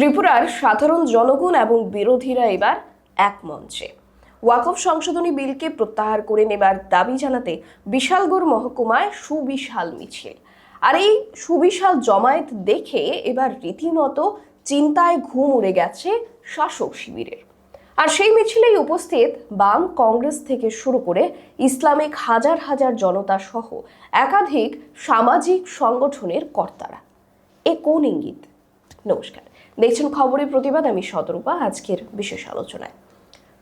ত্রিপুরার সাধারণ জনগণ এবং বিরোধীরা এবার এক মঞ্চে। ওয়াকফ সংশোধনী বিলকে প্রত্যাহার করে নেবার দাবি জানাতে বিশালগড় মহকুমায় সুবিশাল মিছিল। আর এই সুবিশাল জমায়েত দেখে এবার রীতিমতো চিন্তায় ঘুম উড়ে গেছে শাসক শিবিরের। আর সেই মিছিলেই উপস্থিত বাম কংগ্রেস থেকে শুরু করে ইসলামিক হাজার হাজার জনতা সহ একাধিক সামাজিক সংগঠনের কর্তারা। এ কোন ইঙ্গিত? নমস্কার। দেখছেন খবরের প্রতিবাদ, আমি শতরূপা আজকের বিশেষ আলোচনায়।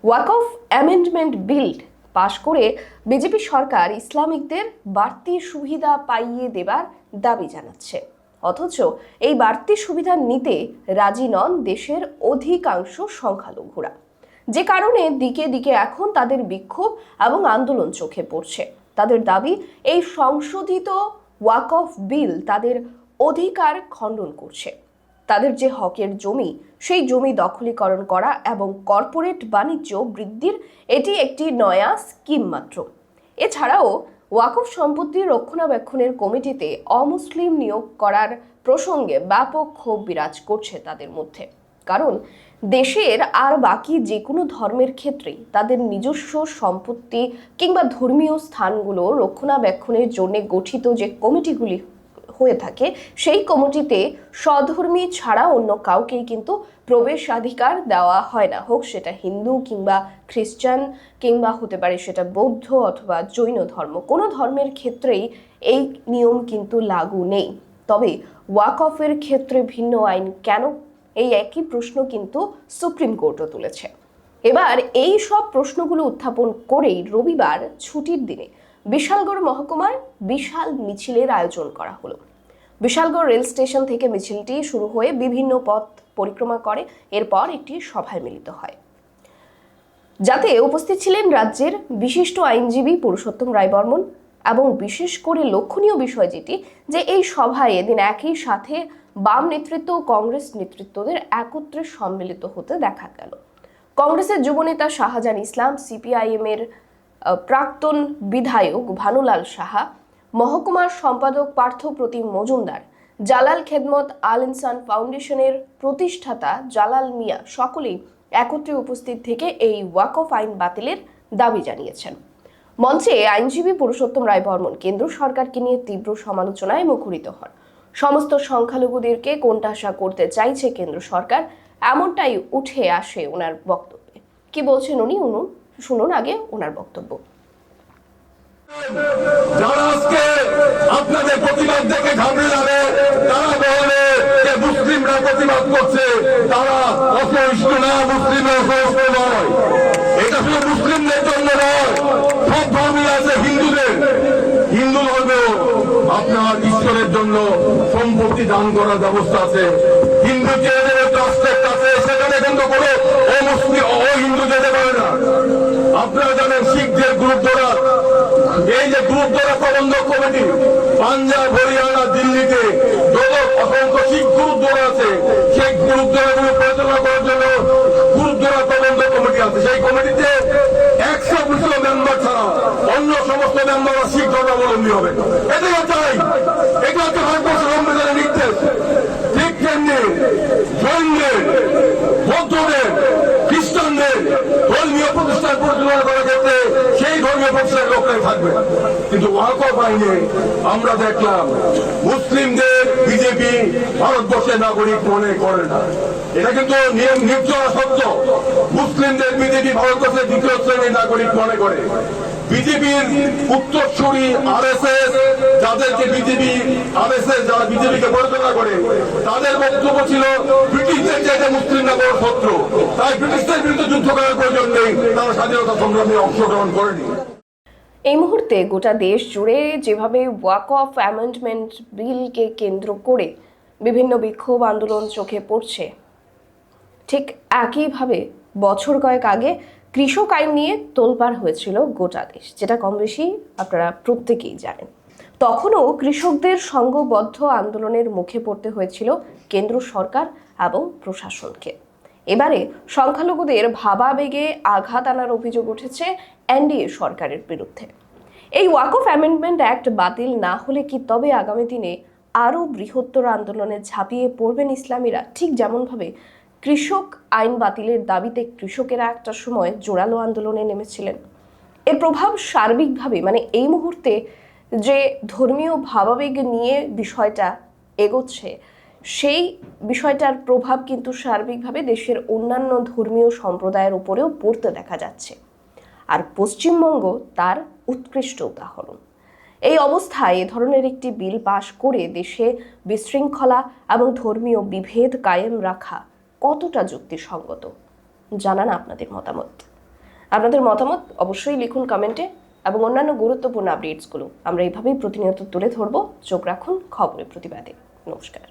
ওয়াকফ অ্যামেন্ডমেন্ট বিল পাশ করে বিজেপি সরকার ইসলামিকদের বাড়তি সুবিধা পাইয়ে দেবার দাবি জানাচ্ছে। অথচ এই বাড়তি সুবিধা নিতে রাজি নন দেশের অধিকাংশ সংখ্যালঘুরা। যে কারণে দিকে দিকে এখন তাদের বিক্ষোভ এবং আন্দোলন চোখে পড়ছে। তাদের দাবি, এই সংশোধিত ওয়াকফ বিল তাদের অধিকার খণ্ডন করছে। তাদের যে হকের জমি, সেই জমি দখলীকরণ করা এবং কর্পোরেট বাণিজ্য বৃদ্ধির এটি একটি নয়া স্কিম মাত্র। এছাড়াও ওয়াকফ সম্পত্তি রক্ষণাবেক্ষণের কমিটিতে অমুসলিম নিয়োগ করার প্রসঙ্গে ব্যাপক ক্ষোভ বিরাজ করছে তাদের মধ্যে। কারণ দেশের আর বাকি যে কোনো ধর্মের ক্ষেত্রেই তাদের নিজস্ব সম্পত্তি কিংবা ধর্মীয় স্থানগুলো রক্ষণাবেক্ষণের জন্য গঠিত যে কমিটিগুলি হয়ে থাকে, সেই কমিটিতে স্বধর্মী ছাড়া অন্য কাউকেই কিন্তু প্রবেশাধিকার দেওয়া হয় না। হোক সেটা হিন্দু কিংবা খ্রিস্টান কিংবা হতে পারে সেটা বৌদ্ধ অথবা জৈন ধর্ম, কোনো ধর্মের ক্ষেত্রেই এই নিয়ম কিন্তু লাগু নেই। তবে ওয়াক অফের ক্ষেত্রে ভিন্ন আইন কেন? এই একই প্রশ্ন কিন্তু সুপ্রিম কোর্টও তুলেছে। এবার এই সব প্রশ্নগুলো উত্থাপন করেই রবিবার ছুটির দিনে বিশালগড় মহকুমার বিশাল মিছিলের আয়োজন করা হলো। বিশালগড় রেল স্টেশন থেকে মিছিলটি শুরু হয়ে বিভিন্ন পথ পরিক্রমা করে এরপর একটি সভায় মিলিত হয়। যাতে উপস্থিত ছিলেন রাজ্যের বিশিষ্ট আইনজীবী পুরুষোত্তম রায় বর্মন এবং বিশেষ করে লক্ষণীয় বিষয় যেটি যে এই সভায় এদিন একই সাথে বাম নেতৃত্ব ও কংগ্রেস নেতৃত্বদের একত্রে সম্মিলিত হতে দেখা গেল। কংগ্রেসের যুবনেতা শাহজাহান ইসলাম সিপিআইএম এর আহ, প্রাক্তন বিধায়ক ভানুলাল সাহা মহকুমার সম্পাদক পার্থ প্রতিম মজুমদার, জালাল খেদমত আল ইনসান ফাউন্ডেশনের প্রতিষ্ঠাতা জালাল মিয়া সকলেই একত্রে উপস্থিত থেকে এই ওয়াকফ আইন বাতিলের দাবি জানিয়েছেন। মঞ্চে আইনজীবী পুরুষোত্তম রায় বর্মন কেন্দ্র সরকারকে নিয়ে তীব্র সমালোচনায় মুখরিত হন। সমস্ত সংখ্যালঘুদেরকে কোণঠাসা করতে চাইছে কেন্দ্র সরকার, এমনটাই উঠে আসে ওনার বক্তব্যে। কি বলছেন উনি? উনি শুনুন আগে ওনার বক্তব্য। যারা আপনাদের প্রতিবাদ দেখে ঘাবড়ে যাবে। তারা বলবে যে মুসলিমরা প্রতিবাদ করছে। তারা অসহিষ্ণু না মুসলিমরা অসহিষ্ণু নয়। এটা শুধু মুসলিমদের জন্য নয়, সব ধর্মী আছে হিন্দুদের। হিন্দু ধর্মেও আপনার ঈশ্বরের জন্য সম্পত্তি দান করার ব্যবস্থা আছে। হিন্দু ছেলেদের ট্রাস্টের কাছে সেখানে কিন্তু কোনো অমুসলিম ও হিন্দু যেতে পারে না। আপনারা জানেন শিখদের গুরুদ্বারা এই যে গুরুদ্বারা প্রবন্ধক কমিটি, পাঞ্জাব, হরিয়ানা, দিল্লিতে যত অসংখ্য শিখ গুরুদ্বারা আছে। সেই গুরুদ্বারাগুলো পরিচালনা করার জন্য গুরুদ্বারা প্রবন্ধক কমিটি আছে। সেই কমিটিতে একশো দুশো মেম্বার ছাড়া অন্য সমস্ত মেম্বাররা শিখ ধর্মাবলম্বী হবে। এটাই চাই এটা হচ্ছে ভারতবর্ষ সংবিধানের নির্দেশ। ঠিক তেমনি জৈনদের বৌদ্ধদের, খ্রিস্টানদের ধর্মীয় প্রতিষ্ঠান পরিচালনা করার ক্ষেত্রে প্রতিষ্ঠানের লোকরাই থাকবে। কিন্তু আইনে আমরা দেখলাম, মুসলিমদের বিজেপি ভারতবর্ষের নাগরিক মনে করে না। এটা কিন্তু নিয়ম সত্য। মুসলিমদের বিজেপি ভারতবর্ষের দ্বিতীয় শ্রেণির নাগরিক মনে করে। বিজেপির উত্তরসূরি আর এস এস যাদেরকে বিজেপি আর এস এস যারা বিজেপিকে পরিচালনা করে, তাদের বক্তব্য ছিল, ব্রিটিশদের চাইতে মুসলিমরা বড় শত্রু। তাই ব্রিটিশদের বিরুদ্ধে যুদ্ধ করার প্রয়োজন নেই। তারা স্বাধীনতা সংগ্রামে অংশগ্রহণ করেনি। এই মুহূর্তে গোটা দেশ জুড়ে যেভাবে ওয়াক অফ অ্যামেন্ডমেন্ট বিলকে কেন্দ্র করে বিভিন্ন বিক্ষোভ আন্দোলন চোখে পড়ছে, ঠিক একইভাবে বছর কয়েক আগে কৃষক আইন নিয়ে তোলপাড় হয়েছিল গোটা দেশ, যেটা কম বেশি আপনারা প্রত্যেকেই জানেন। তখনও কৃষকদের সংঘবদ্ধ আন্দোলনের মুখে পড়তে হয়েছিল কেন্দ্র সরকার এবং প্রশাসনকে। এবারে সংখ্যালঘুদের ভাবাবেগে আঘাত আনার অভিযোগ উঠেছে এনডিএ সরকারের বিরুদ্ধে। এই ওয়াকফ অ্যামেন্ডমেন্ট অ্যাক্ট বাতিল না হলে কি তবে আগামী দিনে আরও বৃহত্তর আন্দোলনে ঝাঁপিয়ে পড়বেন ইসলামীরা? ঠিক যেমনভাবে কৃষক আইন বাতিলের দাবিতে কৃষকেরা একটা সময় জোরালো আন্দোলনে নেমেছিলেন। এর প্রভাব সার্বিকভাবে মানে এই মুহূর্তে যে ধর্মীয় ভাবাবেগ নিয়ে বিষয়টা এগোচ্ছে সেই বিষয়টার প্রভাব কিন্তু সার্বিকভাবে দেশের অন্যান্য ধর্মীয় সম্প্রদায়ের উপরেও পড়তে দেখা যাচ্ছে। আর পশ্চিমবঙ্গ তার উৎকৃষ্ট উদাহরণ। এই অবস্থায় এ ধরনের একটি বিল পাশ করে দেশে বিশৃঙ্খলা এবং ধর্মীয় বিভেদ কায়েম রাখা কতটা যুক্তিসঙ্গত? জানান আপনাদের মতামত। আপনাদের মতামত অবশ্যই লিখুন কমেন্টে এবং অন্যান্য গুরুত্বপূর্ণ আপডেটসগুলো আমরা এইভাবেই প্রতিনিয়ত তুলে ধরবো। চোখ রাখুন খবরের প্রতিবাদে। নমস্কার।